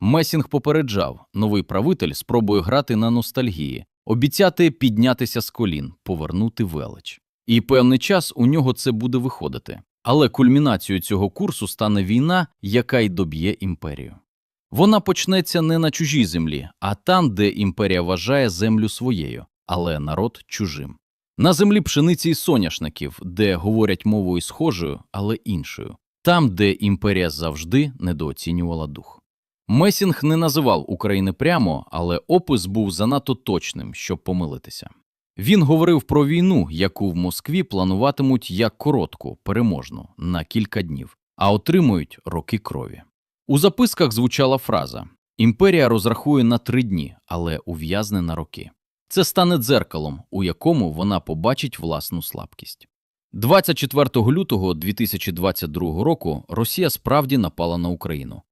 Месінг попереджав, новий правитель спробує грати на ностальгії, обіцяти піднятися з колін, повернути велич. І певний час у нього це буде виходити. Але кульмінацією цього курсу стане війна, яка й доб'є імперію. Вона почнеться не на чужій землі, а там, де імперія вважає землю своєю, але народ чужим. На землі пшениці і соняшників, де говорять мовою схожою, але іншою. Там, де імперія завжди недооцінювала дух. Месінг не називав України прямо, але опис був занадто точним, щоб помилитися. Він говорив про війну, яку в Москві плануватимуть як коротку, переможну, на кілька днів, а отримують роки крові. У записках звучала фраза Імперія розрахує на три дні, але ув'язне на роки. Це стане дзеркалом, у якому вона побачить власну слабкість. 24 лютого 2022 року Росія справді напала на Україну,